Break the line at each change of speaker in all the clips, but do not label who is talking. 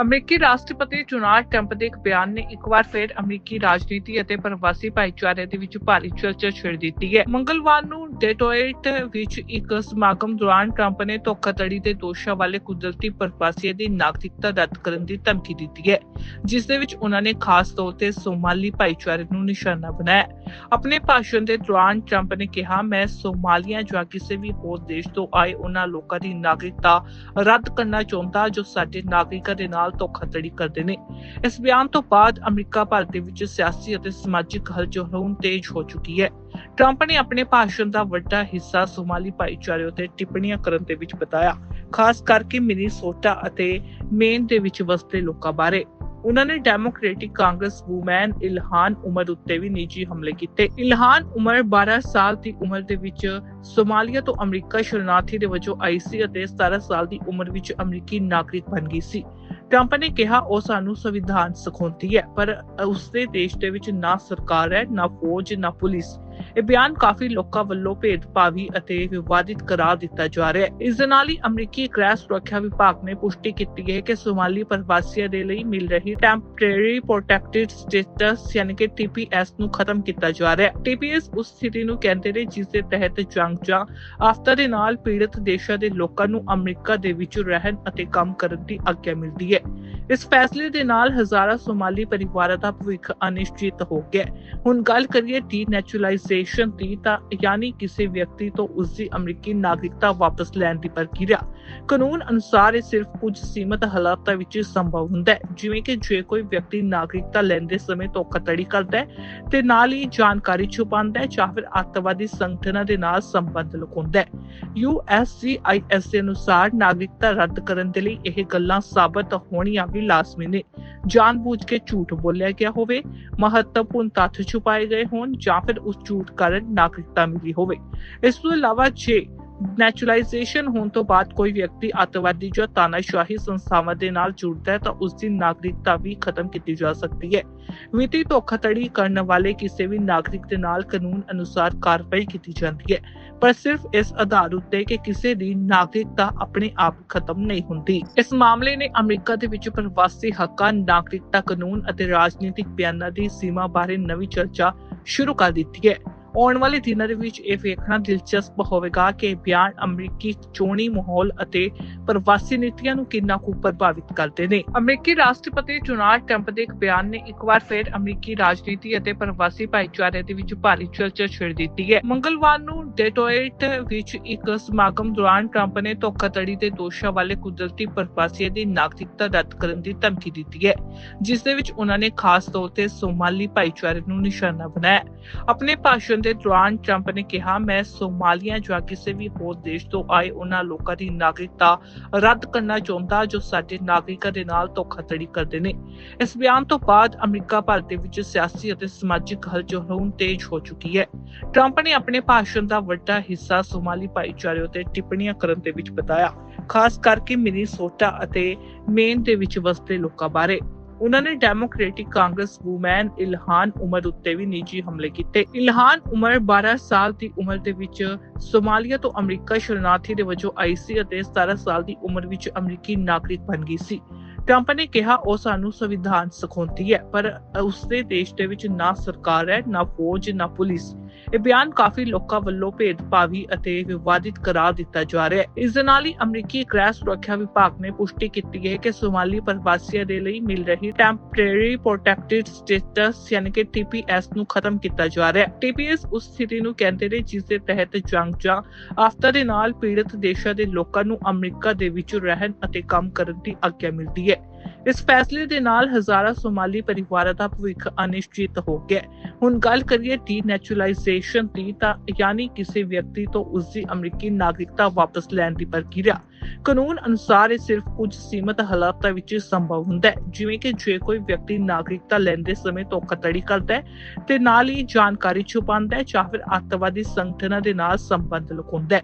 ਅਮਰੀਕੀ ਰਾਸ਼ਟਰਪਤੀ Donald Trump ਦੇ ਇੱਕ ਬਿਆਨ ਨੇ ਇੱਕ ਵਾਰ ਫਿਰ ਅਮਰੀਕੀ ਰਾਜਨੀਤੀ ਅਤੇ ਪ੍ਰਵਾਸੀ ਭਾਈਚਾਰੇ ਦੇ ਵਿੱਚ ਭਾਰੀ ਚਰਚਾ ਛੇੜ ਦਿੱਤੀ ਹੈ। ਮੰਗਲਵਾਰ ਨੂੰ ਡੈਟਰੋਇਟ ਵਿੱਚ ਇੱਕ ਸਮਾਗਮ ਦੌਰਾਨ ਟਰੰਪ ਨੇ ਧੋਖਾਧੜੀ ਦੇ ਦੋਸ਼ਾਂ ਵਾਲੇ ਕੁਦਰਤੀ ਪ੍ਰਵਾਸੀਆਂ ਦੀ ਨਾਗਰਿਕਤਾ ਰੱਦ ਕਰਨ ਦੀ ਧਮਕੀ ਦਿੱਤੀ ਹੈ, ਜਿਸ ਦੇ ਵਿੱਚ ਉਹਨਾਂ ਨੇ ਖਾਸ ਤੌਰ ਤੇ ਸੋਮਾਲੀ ਭਾਈਚਾਰੇ ਨੂੰ ਨਿਸ਼ਾਨਾ ਬਣਾਇਆ। ਆਪਣੇ ਭਾਸ਼ਣ ਦੇ ਦੌਰਾਨ ਟਰੰਪ ਨੇ ਕਿਹਾ, ਮੈਂ ਸੋਮਾਲੀਆ ਜਾਂ ਕਿਸੇ ਵੀ ਹੋਰ ਦੇਸ਼ ਤੋਂ ਆਏ ਉਹਨਾਂ ਲੋਕਾਂ ਦੀ ਨਾਗਰਿਕਤਾ ਰੱਦ ਕਰਨਾ ਚਾਹੁੰਦਾ ਜੋ ਸਾਡੇ ਨਾਗਰਿਕਾਂ ਦੇ ਨਾਲ ਧੋਖਾਧੜੀ ਕਰਦੇ ਨੇ। ਇਸ ਬਿਆਨ ਤੋਂ ਬਾਅਦ ਅਮਰੀਕਾ ਭਰ ਦੇ ਵਿੱਚ ਸਿਆਸੀ ਅਤੇ ਸਮਾਜਿਕ ਹਲਚਲ ਤੇਜ਼ ਹੋ ਚੁੱਕੀ ਹੈ। ਟਰੰਪ ਨੇ ਆਪਣੇ ਭਾਸ਼ਣ ਦਾ ਵੱਡਾ ਹਿੱਸਾ ਸੋਮਾਲੀ ਭਾਈਚਾਰੇ ਉਤੇ ਟਿੱਪਣੀਆਂ ਕਰਨ ਦੇ ਵਿੱਚ ਬਤਾਇਆ, ਖਾਸ ਕਰਕੇ ਮਿਨੀਸੋਟਾ ਅਤੇ ਮੇਨ ਦੇ ਵਿੱਚ ਵਸਦੇ ਲੋਕਾਂ ਬਾਰੇ। ਉਹਨਾਂ ਨੇ ਡੈਮੋਕ੍ਰੈਟਿਕ ਕਾਂਗਰਸ ਵੂਮੈਨ ਇਲਹਾਨ ਉਮਰ ਉੱਤੇ ਵੀ ਨਿੱਜੀ ਹਮਲੇ ਕੀਤੇ। ਇਲਹਾਨ ਉਮਰ 12 ਸਾਲ ਦੀ ਉਮਰ ਦੇ ਵਿੱਚ ਸੋਮਾਲੀਆ ਤੋਂ ਅਮਰੀਕਾ ਸ਼ਰਨਾਰਥੀ ਦੇ ਵਜੋਂ ਆਈ ਸੀ ਅਤੇ 17 ਸਾਲ ਦੀ ਉਮਰ ਵਿੱਚ ਅਮਰੀਕੀ ਨਾਗਰਿਕ ਬਣ ਗਈ ਸੀ। ਟਰੰਪ ਨੇ ਕਿਹਾ, ਉਹ ਸਾਨੂੰ ਸੰਵਿਧਾਨ ਸਿਖਾਉਂਦੀ ਹੈ, ਪਰ ਉਸਦੇ ਦੇਸ਼ ਦੇ ਵਿੱਚ ਨਾ ਸਰਕਾਰ ਹੈ, ਨਾ ਫੌਜ, ਨਾ ਪੁਲਿਸ। ਇਹ ਬਿਆਨ ਕਾਫੀ ਲੋਕਾਂ ਵੱਲੋਂ ਭੇਦਭਾਵੀ ਅਤੇ ਵਿਵਾਦਿਤ ਕਰਾਰ ਦਿੱਤਾ ਜਾ ਰਿਹਾ ਹੈ। ਇਸ ਦੇ ਨਾਲ ਹੀ ਅਮਰੀਕੀ ਗ੍ਰਹਿ ਸੁਰੱਖਿਆ ਵਿਭਾਗ ਨੇ ਪੁਸ਼ਟੀ ਕੀਤੀ ਹੈ ਕਿ ਸੋਮਾਲੀ ਪ੍ਰਵਾਸੀਆਂ ਦੇ ਲਈ ਮਿਲ ਰਹੀ ਟੈਂਪਰੇਰੀ ਪ੍ਰੋਟੈਕਟਿਡ ਸਟੇਟਸ ਯਾਨੀ ਕਿ TPS ਨੂੰ ਖਤਮ ਕੀਤਾ ਜਾ ਰਿਹਾ ਹੈ। TPS ਉਸ ਸਥਿਤੀ ਨੂੰ ਕਹਿੰਦੇ ਨੇ ਜਿਸ ਦੇ ਤਹਿਤ ਜੰਗ ਜਾਂ ਆਫਤਾ ਦੇ ਨਾਲ ਪੀੜਤ ਦੇਸ਼ਾਂ ਦੇ ਲੋਕਾਂ ਨੂੰ ਅਮਰੀਕਾ ਦੇ ਵਿੱਚ ਰਹਿਣ ਅਤੇ ਕੰਮ ਕਰਨ ਦੀ ਆਗਿਆ ਮਿਲਦੀ ਹੈ। ਇਸ ਫੈਸਲੇ ਦੇ ਨਾਲ ਹਜ਼ਾਰਾਂ ਸੋਮਾਲੀ ਪਰਿਵਾਰਾਂ ਦਾ ਭਵਿੱਖ ਅਨਿਸ਼ਚਿਤ ਹੋ ਗਿਆ ਹੁਣ ਗੱਲ ਕਰੀਏ ਡੀਨੈਚੁਰਲਾਈਜੇਸ਼ਨ ਦੀ ਤਾਂ ਯਾਨੀ ਕਿਸੇ ਵਿਅਕਤੀ ਤੋਂ ਉਸ ਦੀ ਅਮਰੀਕੀ ਨਾਗਰਿਕਤਾ ਵਾਪਸ ਲੈਣ ਦੀ ਪ੍ਰਕਿਰਿਆ। ਕਾਨੂੰਨ ਅਨੁਸਾਰ ਇਹ ਸਿਰਫ ਕੁਝ ਸੀਮਤ ਹਾਲਾਤਾਂ ਵਿੱਚ ਸੰਭਵ ਹੁੰਦਾ ਹੈ, ਜਿਵੇਂ ਕਿ ਜੇ ਕੋਈ ਵਿਅਕਤੀ ਨਾਗਰਿਕਤਾ ਲੈਂਦੇ ਸਮੇਂ ਧੋਖਾਧੜੀ ਕਰਦਾ ਹੈ ਤੇ ਨਾਲ ਹੀ ਜਾਣਕਾਰੀ ਛੁਪਾਉਂਦਾ ਹੈ ਜਾਂ ਫਿਰ ਅੱਤਵਾਦੀ ਸੰਗਠਨਾਂ ਦੇ ਨਾਲ ਸੰਬੰਧ ਲੁਕਾਉਂਦਾ ਹੈ। USCIS ਦੇ ਅਨੁਸਾਰ ਨਾਗਰਿਕਤਾ ਰੱਦ ਕਰਨ ਦੇ ਲਈ ਇਹ ਗੱਲਾਂ ਸਾਬਤ ਹੋਣੀਆਂ ਵੀ ਲਾਜ਼ਮੀ ਨੇ। ਜਾਣਬੁੱਝ ਕੇ ਝੂਠ ਬੋਲਿਆ ਗਿਆ ਹੋਵੇ, ਮਹੱਤਵਪੂਰਨ ਤੱਥ ਛੁਪਾਏ ਗਏ ਹੋਣ ਜਾਂ ਫਿਰ ਉਸ ਝੂਠ ਕਾਰਨ ਨਾਗਰਿਕਤਾ ਮਿਲੀ ਹੋਵੇ। ਇਸ ਤੋਂ ਇਲਾਵਾ ਜੇ ਨੈਚੁਰਲਾਈਜੇਸ਼ਨ ਹੋਣ ਤੋਂ ਬਾਅਦ ਕੋਈ ਵਿਅਕਤੀ ਅੱਤਵਾਦੀ ਜਾਂ ਤਾਨਾਸ਼ਾਹੀ ਸੰਸਥਾਵਾਂ ਦੇ ਨਾਲ ਜੁੜਦਾ ਹੈ ਤਾਂ ਉਸ ਦੀ ਨਾਗਰਿਕਤਾ ਵੀ ਖਤਮ ਕੀਤੀ ਜਾ ਸਕਦੀ ਹੈ। ਵਿੱਤੀ ਧੋਖਾਧੜੀ ਕਰਨ ਵਾਲੇ ਕਿਸੇ ਵੀ ਨਾਗਰਿਕ ਦੇ ਨਾਲ ਕਾਨੂੰਨ ਅਨੁਸਾਰ ਕਾਰਵਾਈ ਕੀਤੀ ਜਾਂਦੀ ਹੈ, ਪਰ ਸਿਰਫ ਇਸ ਆਧਾਰ ਉੱਤੇ ਕਿ ਕਿਸੇ ਦੀ ਨਾਗਰਿਕਤਾ ਆਪਣੇ ਆਪ ਖਤਮ ਨਹੀਂ ਹੁੰਦੀ। ਇਸ ਮਾਮਲੇ ਨੇ ਅਮਰੀਕਾ ਦੇ ਵਿੱਚ ਪ੍ਰਵਾਸੀ ਹੱਕਾਂ, ਨਾਗਰਿਕਤਾ ਕਾਨੂੰਨ ਅਤੇ ਰਾਜਨੀਤਿਕ ਬਿਆਨਾਂ ਦੀ ਸੀਮਾ ਬਾਰੇ ਨਵੀਂ ਚਰਚਾ ਸ਼ੁਰੂ ਕਰ ਦਿੱਤੀ ਹੈ। ਆਉਣ ਵਾਲੇ ਦਿਨਾਂ ਦੇ ਵਿੱਚ ਇਹ ਵੇਖਣਾ ਦਿਲਚਸਪ ਹੋਵੇਗਾ ਕਿ ਇਹ ਬਿਆਨ ਅਮਰੀਕੀ ਚੋਣੀ ਮਾਹੌਲ ਅਤੇ ਪ੍ਰਵਾਸੀ ਨੀਤੀਆਂ ਨੂੰ ਕਿੰਨਾ ਕੁ ਪ੍ਰਭਾਵਿਤ ਕਰਦੇ ਨੇ। ਅਮਰੀਕੀ ਰਾਸ਼ਟਰਪਤੀ ਡੋਨਾਲਡ ਟਰੰਪ ਦੇ ਇੱਕ ਬਿਆਨ ਨੇ ਇੱਕ ਵਾਰ ਫਿਰ ਅਮਰੀਕੀ ਰਾਜਨੀਤੀ ਅਤੇ ਪ੍ਰਵਾਸੀ ਭਾਈਚਾਰੇ ਦੇ ਵਿੱਚ ਭਾਰੀ ਚਰਚਾ ਛੇੜ ਦਿੱਤੀ ਹੈ। ਮੰਗਲਵਾਰ ਨੂੰ ਡੇਟੋਇਟ ਵਿੱਚ ਇੱਕ ਸਮਾਗਮ ਦੌਰਾਨ ਟਰੰਪ ਨੇ ਧੋਖਾਧੜੀ ਦੇ ਦੋਸ਼ਾਂ ਵਾਲੇ ਕੁਦਰਤੀ ਪ੍ਰਵਾਸੀਆਂ ਦੀ ਨਾਗਰਿਕਤਾ ਰੱਦ ਕਰਨ ਦੀ ਧਮਕੀ ਦਿੱਤੀ ਹੈ, ਜਿਸ ਦੇ ਵਿੱਚ ਉਹਨਾਂ ਨੇ ਖਾਸ ਤੌਰ ਤੇ ਸੋਮਾਲੀ ਭਾਈਚਾਰੇ ਨੂੰ ਨਿਸ਼ਾਨਾ ਬਣਾਇਆ। ਆਪਣੇ ਭਾਸ਼ਣ ਦੇ ਦੌਰਾਨ ਟਰੰਪ ਨੇ ਕਿਹਾ, ਮੈਂ ਸੋਮਾਲੀਆ ਜਾਂ ਕਿਸੇ ਵੀ ਹੋਰ ਦੇਸ਼ ਤੋਂ ਆਏ, ਉਹਨਾਂ ਲੋਕਾਂ ਦੀ ਨਾਗਰਿਕਤਾ ਰੱਦ ਕਰਨਾ ਚਾਹੁੰਦਾ, ਜੋ ਸਾਡੇ ਨਾਗਰਿਕਾਂ ਦੇ ਨਾਲ ਧੋਖਾਧੜੀ ਕਰਦੇ ਨੇ। ਇਸ ਬਿਆਨ ਤੋਂ ਬਾਅਦ ਅਮਰੀਕਾ ਭਾਰਤ ਵਿੱਚ ਸਿਆਸੀ ਅਤੇ ਸਮਾਜਿਕ ਹਲਚਲ ਹੁਣ ਤੇਜ਼ ਹੋ ਚੁੱਕੀ ਹੈ। ਟਰੰਪ ਨੇ ਆਪਣੇ ਭਾਸ਼ਣ ਦਾ ਵੱਡਾ ਹਿੱਸਾ ਸੋਮਾਲੀ ਭਾਈਚਾਰੇ ਉਤੇ ਟਿੱਪਣੀਆਂ ਕਰਨ ਦੇ ਵਿੱਚ ਬਤਾਇਆ, ਖਾਸ ਕਰਕੇ ਮਿਨੀਸੋਟਾ ਅਤੇ ਮੇਨ ਦੇ ਵਿੱਚ ਵਸਦੇ ਲੋਕਾਂ ਬਾਰੇ। ਉਹਨਾਂ ਨੇ ਡੈਮੋਕ੍ਰੈਟਿਕ ਕਾਂਗਰਸ ਵੂਮੈਨ ਇਲਹਾਨ ਉਮਰ ਉੱਤੇ ਵੀ ਨਿੱਜੀ ਹਮਲੇ ਕੀਤੇ। ਇਲਹਾਨ ਉਮਰ 12 ਸਾਲ ਦੀ ਉਮਰ ਦੇ ਵਿੱਚ ਸੋਮਾਲੀਆ ਤੋਂ ਅਮਰੀਕਾ ਸ਼ਰਨਾਰਥੀ ਦੇ ਵਜੋਂ ਆਈ ਸੀ ਅਤੇ 17 ਸਾਲ ਦੀ ਉਮਰ ਵਿੱਚ ਅਮਰੀਕੀ ਨਾਗਰਿਕ ਬਣ ਗਈ ਸੀ। ਟਰੰਪ ਨੇ ਕਿਹਾ, ਉਹ ਸਾਨੂੰ ਸੰਵਿਧਾਨ ਸਿਖਾਉਂਦੀ ਹੈ, ਪਰ ਉਸਦੇ ਦੇਸ਼ ਦੇ ਵਿੱਚ ਨਾ ਸਰਕਾਰ ਹੈ, ਨਾ ਫੌਜ, ਨਾ ਪੁਲਿਸ। ਇਹ ਬਿਆਨ ਕਾਫੀ ਲੋਕਾਂ ਵੱਲੋਂ ਭੇਦਭਾਵੀ ਅਤੇ ਵਿਵਾਦਿਤ ਕਰਾਰ ਦਿੱਤਾ ਜਾ ਰਿਹਾ ਹੈ। ਇਸ ਦੇ ਨਾਲ ਹੀ ਅਮਰੀਕੀ ਗ੍ਰਹਿ ਸੁਰੱਖਿਆ ਵਿਭਾਗ ਨੇ ਪੁਸ਼ਟੀ ਕੀਤੀ ਹੈ ਕਿ ਸੋਮਾਲੀ ਪ੍ਰਵਾਸੀਆਂ ਦੇ ਲਈ ਮਿਲ ਰਹੀ ਟੈਂਪਰੇਰੀ ਪ੍ਰੋਟੈਕਟਿਡ ਸਟੇਟਸ ਯਾਨੀ ਕਿ TPS ਨੂੰ ਖਤਮ ਕੀਤਾ ਜਾ ਰਿਹਾ ਹੈ। TPS ਉਸ ਸਥਿਤੀ ਨੂੰ ਕਹਿੰਦੇ ਨੇ, ਜਿਸ ਦੇ ਤਹਿਤ ਜੰਗ ਜਾਂ ਆਫ਼ਤਾਂ ਦੇ ਨਾਲ ਪੀੜਤ ਦੇਸ਼ਾਂ ਦੇ ਲੋਕਾਂ ਨੂੰ ਅਮਰੀਕਾ ਦੇ ਵਿੱਚ ਰਹਿਣ ਅਤੇ ਕੰਮ ਕਰਨ ਦੀ ਆਗਿਆ ਮਿਲਦੀ ਹੈ। ਇਸ ਫੈਸਲੇ ਦੇ ਨਾਲ ਹਜ਼ਾਰਾਂ ਸੋਮਾਲੀ ਪਰਿਵਾਰਾਂ ਦਾ ਭਵਿੱਖ ਅਨਿਸ਼ਚਿਤ ਹੋ ਗਿਆ। ਹੁਣ ਗੱਲ ਕਰੀਏ ਡੀ ਡੀਨੈਚੁਰਲਾਈਜੇਸ਼ਨ ਦੀ ਤਾਂ ਯਾਨੀ ਕਿਸੇ ਵਿਅਕਤੀ ਤੋਂ ਉਸ ਦੀ ਅਮਰੀਕੀ ਨਾਗਰਿਕਤਾ ਵਾਪਸ ਲੈਣ ਦੀ ਪ੍ਰਕਿਰਿਆ। ਕਾਨੂੰਨ ਅਨੁਸਾਰ ਇਹ ਸਿਰਫ ਕੁਝ ਸੀਮਤ ਹਾਲਾਤਾਂ ਵਿੱਚ ਸੰਭਵ ਹੁੰਦਾ ਹੈ। ਜਿਵੇਂ ਕਿ ਜੇ ਕੋਈ ਵਿਅਕਤੀ ਨਾਗਰਿਕਤਾ ਲੈਂਦੇ ਸਮੇਂ ਧੋਖਾਧੜੀ ਕਰਦਾ ਹੈ ਤੇ ਨਾਲ ਹੀ ਜਾਣਕਾਰੀ ਛੁਪਾਉਂਦਾ ਹੈ ਜਾਂ ਫਿਰ ਅੱਤਵਾਦੀ ਸੰਗਠਨਾਂ ਦੇ ਨਾਲ ਸੰਬੰਧ ਲੁਕਾਉਂਦਾ ਹੈ।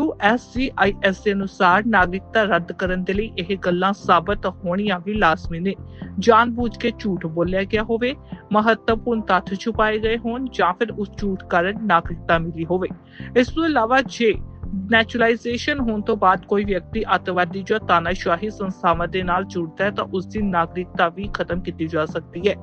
USCIS ਦੇ ਅਨੁਸਾਰ ਨਾਗਰਿਕਤਾ ਰੱਦ ਕਰਨ ਦੇ ਲਈ ਇਹ ਗੱਲਾਂ ਸਾਬਤ ਹੋਣੀਆਂ ਵੀ ਲਾਜ਼ਮੀ ਨੇ। ਜਾਣਬੁੱਝ ਕੇ ਝੂਠ ਬੋਲਿਆ ਗਿਆ ਹੋਵੇ, ਮਹੱਤਵਪੂਰਨ ਤੱਥ ਛੁਪਾਏ ਗਏ ਹੋਣ ਜਾਂ ਫਿਰ ਉਸ ਝੂਠ ਕਾਰਨ ਨਾਗਰਿਕਤਾ ਮਿਲੀ ਹੋਵੇ। ਇਸ ਤੋਂ ਇਲਾਵਾ ਜੇ ਨੈਚੁਰਲਾਈਜੇਸ਼ਨ ਹੋਣ ਤੋਂ ਬਾਅਦ ਕੋਈ ਵਿਅਕਤੀ ਅੱਤਵਾਦੀ ਜਾਂ ਤਾਨਾਸ਼ਾਹੀ ਸੰਸਥਾਵਾਂ ਦੇ ਨਾਲ ਜੁੜਦਾ ਹੈ ਤਾਂ ਉਸ ਦੀ ਨਾਗਰਿਕਤਾ ਵੀ ਖਤਮ ਕੀਤੀ ਜਾ ਸਕਦੀ ਹੈ।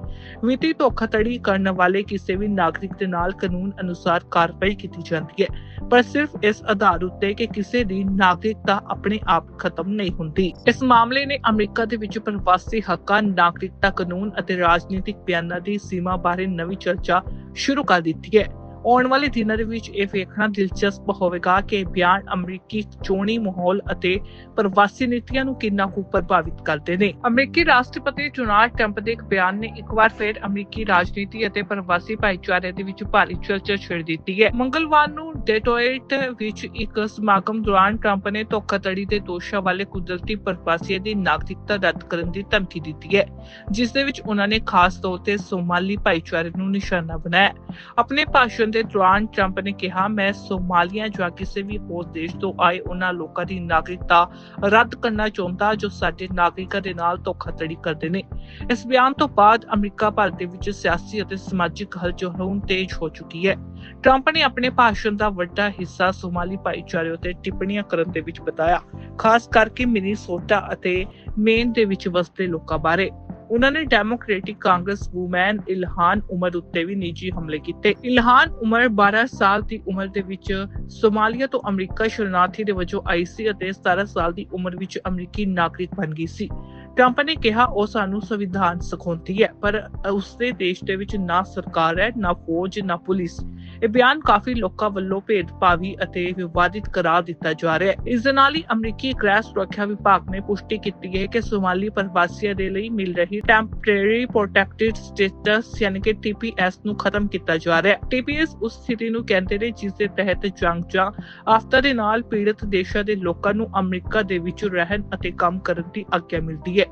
ਵਿੱਤੀ ਧੋਖਾਧੜੀ ਕਰਨ ਵਾਲੇ ਕਿਸੇ ਵੀ ਨਾਗਰਿਕ ਦੇ ਨਾਲ ਕਾਨੂੰਨ ਅਨੁਸਾਰ ਕਾਰਵਾਈ ਕੀਤੀ ਜਾਂਦੀ ਹੈ, ਪਰ ਸਿਰਫ ਇਸ ਆਧਾਰ ਉੱਤੇ ਕਿ ਕਿਸੇ ਦੀ ਨਾਗਰਿਕਤਾ ਆਪਣੇ ਆਪ ਖਤਮ ਨਹੀਂ ਹੁੰਦੀ। ਇਸ ਮਾਮਲੇ ਨੇ ਅਮਰੀਕਾ ਦੇ ਵਿੱਚ ਪ੍ਰਵਾਸੀ ਹੱਕਾਂ, ਨਾਗਰਿਕਤਾ ਕਾਨੂੰਨ ਅਤੇ ਰਾਜਨੀਤਿਕ ਬਿਆਨਾਂ ਦੀ ਸੀਮਾ ਬਾਰੇ ਨਵੀਂ ਚਰਚਾ ਸ਼ੁਰੂ ਕਰ ਦਿੱਤੀ ਹੈ। ਆਉਣ ਵਾਲੇ ਦਿਨਾਂ ਦੇ ਵਿੱਚ ਇਹ ਵੇਖਣਾ ਦਿਲਚਸਪ ਹੋਵੇਗਾ ਕਿ ਇਹ ਬਿਆਨ ਅਮਰੀਕੀ ਚੋਣੀ ਮਾਹੌਲ ਅਤੇ ਪ੍ਰਵਾਸੀ ਨੀਤੀਆਂ ਨੂੰ ਕਿੰਨਾ ਕੁ ਪ੍ਰਭਾਵਿਤ ਕਰਦੇ ਨੇ। ਅਮਰੀਕੀ ਰਾਸ਼ਟਰਪਤੀ ਡੋਨਾਲਡ ਟਰੰਪ ਦੇ ਇੱਕ ਬਿਆਨ ਨੇ ਇੱਕ ਵਾਰ ਫਿਰ ਅਮਰੀਕੀ ਰਾਜਨੀਤੀ ਅਤੇ ਪ੍ਰਵਾਸੀ ਭਾਈਚਾਰੇ ਦੇ ਵਿੱਚ ਭਾਰੀ ਚਰਚਾ ਛੇੜ ਦਿੱਤੀ ਹੈ। ਮੰਗਲਵਾਰ ਨੂੰ ਡੇਟੋਇਟ ਵਿੱਚ ਇੱਕ ਸਮਾਗਮ ਦੌਰਾਨ ਟਰੰਪ ਨੇ ਧੋਖਾਧੜੀ ਦੇ ਦੋਸ਼ਾਂ ਵਾਲੇ ਕੁਦਰਤੀ ਪ੍ਰਵਾਸੀਆਂ ਦੀ ਨਾਗਰਿਕਤਾ ਰੱਦ ਕਰਨ ਦੀ ਧਮਕੀ ਦਿੱਤੀ ਹੈ, ਜਿਸ ਦੇ ਵਿੱਚ ਉਹਨਾਂ ਨੇ ਖਾਸ ਤੌਰ ਤੇ ਸੋਮਾਲੀ ਭਾਈਚਾਰੇ ਨੂੰ ਨਿਸ਼ਾਨਾ ਬਣਾਇਆ। ਆਪਣੇ ਭਾਸ਼ਣ ਦੇ ਦੌਰਾਨ ਟਰੰਪ ਨੇ ਕਿਹਾ, ਮੈਂ ਸੋਮਾਲੀਆ ਜਾਂ ਕਿਸੇ ਵੀ ਹੋਰ ਦੇਸ਼ ਤੋਂ ਆਏ ਉਹਨਾਂ ਲੋਕਾਂ ਦੀ ਨਾਗਰਿਕਤਾ ਰੱਦ ਕਰਨਾ ਚਾਹੁੰਦਾ ਜੋ ਸਾਡੇ ਨਾਗਰਿਕਾਂ ਦੇ ਨਾਲ ਧੋਖਾਧੜੀ ਕਰਦੇ ਨੇ। ਇਸ ਬਿਆਨ ਤੋਂ ਬਾਅਦ ਅਮਰੀਕਾ ਭਾਰਤ ਦੇ ਵਿੱਚ ਸਿਆਸੀ ਅਤੇ ਸਮਾਜਿਕ ਹਲਚਲ ਹੁਣ ਤੇਜ਼ ਹੋ ਚੁੱਕੀ ਹੈ। ਟਰੰਪ ਨੇ ਆਪਣੇ ਭਾਸ਼ਣ ਦਾ ਵੱਡਾ ਹਿੱਸਾ ਸੋਮਾਲੀ ਭਾਈਚਾਰੇ ਉਤੇ ਟਿੱਪਣੀਆਂ ਕਰਨ ਦੇ ਵਿੱਚ ਬਤਾਇਆ, ਖਾਸ ਕਰਕੇ ਮਿਨੀਸੋਟਾ ਅਤੇ ਮੇਨ ਦੇ ਵਿੱਚ ਵਸਦੇ ਲੋਕਾਂ ਬਾਰੇ। ਉਹਨਾਂ ਨੇ ਡੈਮੋਕ੍ਰੈਟਿਕ ਕਾਂਗਰਸ ਵੂਮੈਨ ਇਲਹਾਨ ਉਮਰ ਉੱਤੇ ਵੀ ਨਿੱਜੀ ਹਮਲੇ ਕੀਤੇ। ਇਲਹਾਨ ਉਮਰ 12 ਸਾਲ ਦੀ ਉਮਰ ਦੇ ਵਿੱਚ ਸੋਮਾਲੀਆ ਤੋਂ ਅਮਰੀਕਾ ਸ਼ਰਨਾਰਥੀ ਦੇ ਵਜੋਂ ਆਈ ਸੀ ਅਤੇ 17 ਸਾਲ ਦੀ ਉਮਰ ਵਿੱਚ ਅਮਰੀਕੀ ਨਾਗਰਿਕ ਬਣ ਗਈ ਸੀ। ਟਰੰਪ ਨੇ ਕਿਹਾ, ਉਹ ਸਾਨੂੰ ਸੰਵਿਧਾਨ ਸਿਖਾਉਂਦੀ ਹੈ, ਪਰ ਉਸਦੇ ਦੇਸ਼ ਦੇ ਵਿੱਚ ਨਾ ਸਰਕਾਰ ਹੈ, ਨਾ ਫੌਜ, ਨਾ ਪੁਲਿਸ। ਇਹ ਬਿਆਨ ਕਾਫੀ ਲੋਕਾਂ ਵੱਲੋਂ ਭੇਦਭਾਵੀ ਅਤੇ ਵਿਵਾਦਿਤ ਕਰਾਰ ਦਿੱਤਾ ਜਾ ਰਿਹਾ ਹੈ। ਇਸ ਦੇ ਨਾਲ ਹੀ ਅਮਰੀਕੀ ਗ੍ਰਹਿ ਸੁਰੱਖਿਆ ਵਿਭਾਗ ਨੇ ਪੁਸ਼ਟੀ ਕੀਤੀ ਹੈ ਕਿ ਸੋਮਾਲੀ ਪ੍ਰਵਾਸੀਆਂ ਦੇ ਲਈ ਮਿਲ ਰਹੀ ਟੈਂਪਰੇਰੀ ਪ੍ਰੋਟੈਕਟਿਡ ਸਟੇਟਸ ਯਾਨੀ ਕਿ TPS ਨੂੰ ਖਤਮ ਕੀਤਾ ਜਾ ਰਿਹਾ ਹੈ। TPS ਉਸ ਸਥਿਤੀ ਨੂੰ ਕਹਿੰਦੇ ਨੇ, ਜਿਸ ਦੇ ਤਹਿਤ ਜੰਗ ਜਾਂ ਆਫਤਾ ਦੇ ਨਾਲ ਪੀੜਤ ਦੇਸ਼ਾਂ ਦੇ ਲੋਕਾਂ ਨੂੰ ਅਮਰੀਕਾ ਦੇ ਵਿੱਚ ਰਹਿਣ ਅਤੇ ਕੰਮ ਕਰਨ ਦੀ ਆਗਿਆ ਮਿਲਦੀ ਹੈ।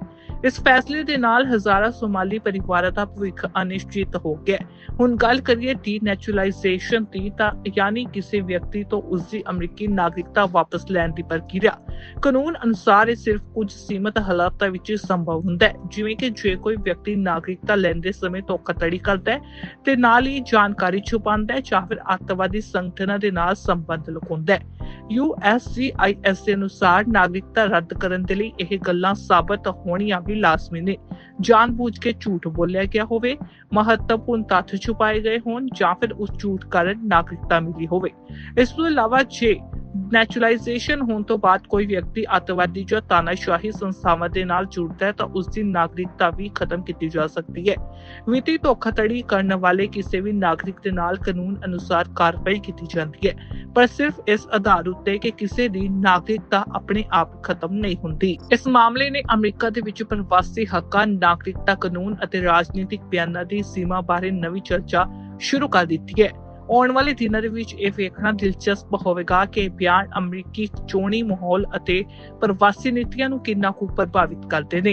ਇਸ ਫੈਸਲੇ ਦੇ ਨਾਲ ਹਜ਼ਾਰਾਂ ਸੋਮਾਲੀ ਪਰਿਵਾਰਾਂ ਦਾ ਭਵਿੱਖ ਅਨਿਸ਼ਚਿਤ ਹੋ ਗਿਆ ਹੁਣ ਗੱਲ ਕਰੀਏ ਡੀ ਦੀ ਤਾਂ ਯਾਨੀ ਕਿਸੇ ਵਿਅਕਤੀ ਤੋਂ ਉਸ ਦੀ ਅਮਰੀਕੀ ਨਾਗਰਿਕਤਾ ਵਾਪਸ ਲੈਣ ਦੀ ਪ੍ਰਕਿਰਿਆ। ਕਾਨੂੰਨ ਅਨੁਸਾਰ ਇਹ ਸਿਰਫ ਕੁਝ ਸੀਮਤ ਹਾਲਾਤਾਂ ਵਿੱਚ ਸੰਭਵ ਹੁੰਦਾ ਹੈ, ਜਿਵੇਂ ਕਿ ਜੇ ਕੋਈ ਵਿਅਕਤੀ ਨਾਗਰਿਕਤਾ ਲੈਂਦੇ ਸਮੇਂ ਧੋਖਾਧੜੀ ਕਰਦਾ ਹੈ ਤੇ ਨਾਲ ਹੀ ਜਾਣਕਾਰੀ ਛੁਪਾਉਂਦਾ ਹੈ ਜਾਂ ਫਿਰ ਅੱਤਵਾਦੀ ਸੰਗਠਨਾਂ ਦੇ ਨਾਲ ਸੰਬੰਧ ਲੁਕਾਉਂਦਾ ਹੈ। USCIS ਦੇ ਅਨੁਸਾਰ ਨਾਗਰਿਕਤਾ ਰੱਦ ਕਰਨ ਦੇ ਲਈ ਇਹ ਗੱਲਾਂ ਸਾਬਤ ਹੋਣੀਆਂ ਵੀ ਲਾਜ਼ਮੀ ਨੇ। ਜਾਣਬੁੱਝ ਕੇ ਝੂਠ ਬੋਲਿਆ ਗਿਆ ਹੋਵੇ, ਮਹੱਤਵਪੂਰਨ ਤੱਥ ਛੁਪਾਏ ਗਏ ਹੋਣ ਜਾਂ ਫਿਰ ਉਸ ਝੂਠ ਕਾਰਨ ਨਾਗਰਿਕਤਾ ਮਿਲੀ ਹੋਵੇ। ਇਸ ਤੋਂ ਇਲਾਵਾ ਜੇ ਨੈਚੁਰਲਾਈਜੇਸ਼ਨ ਹੋਣ ਤੋਂ ਬਾਅਦ ਕੋਈ ਵਿਅਕਤੀ ਅੱਤਵਾਦੀ ਜਾਂ ਤਾਨਾਸ਼ਾਹੀ ਸੰਸਥਾਵਾਂ ਦੇ ਨਾਲ ਜੁੜਦਾ ਹੈ ਤਾਂ ਉਸ ਦੀ ਨਾਗਰਿਕਤਾ ਵੀ ਖਤਮ ਕੀਤੀ ਜਾ ਸਕਦੀ ਹੈ। ਵਿੱਤੀ ਧੋਖਾਧੜੀ ਕਰਨ ਵਾਲੇ ਕਿਸੇ ਵੀ ਨਾਗਰਿਕ ਦੇ ਨਾਲ ਕਾਨੂੰਨ ਅਨੁਸਾਰ ਕਾਰਵਾਈ ਕੀਤੀ ਜਾਂਦੀ ਹੈ, ਪਰ ਸਿਰਫ ਇਸ ਆਧਾਰ ਉੱਤੇ ਕਿ ਕਿਸੇ ਦੀ ਨਾਗਰਿਕਤਾ ਆਪਣੇ ਆਪ ਖਤਮ ਨਹੀਂ ਹੁੰਦੀ। ਇਸ ਮਾਮਲੇ ਨੇ ਅਮਰੀਕਾ ਦੇ ਵਿੱਚ ਪ੍ਰਵਾਸੀ ਹੱਕਾਂ, ਨਾਗਰਿਕਤਾ ਕਾਨੂੰਨ ਅਤੇ ਰਾਜਨੀਤਿਕ ਬਿਆਨਾਂ ਦੀ ਸੀਮਾ ਬਾਰੇ ਨਵੀਂ ਚਰਚਾ ਸ਼ੁਰੂ ਕਰ ਦਿੱਤੀ ਹੈ। ਆਉਣ ਵਾਲੇ ਦਿਨਾਂ ਦੇ ਵਿੱਚ ਇਹ ਵੇਖਣਾ ਦਿਲਚਸਪ ਹੋਵੇਗਾ ਕਿ ਇਹ ਬਿਆਨ ਅਮਰੀਕੀ ਚੋਣੀ ਮਾਹੌਲ ਅਤੇ ਪ੍ਰਵਾਸੀ ਨੀਤੀਆਂ ਨੂੰ ਕਿੰਨਾ ਕੁ ਪ੍ਰਭਾਵਿਤ ਕਰਦੇ ਨੇ।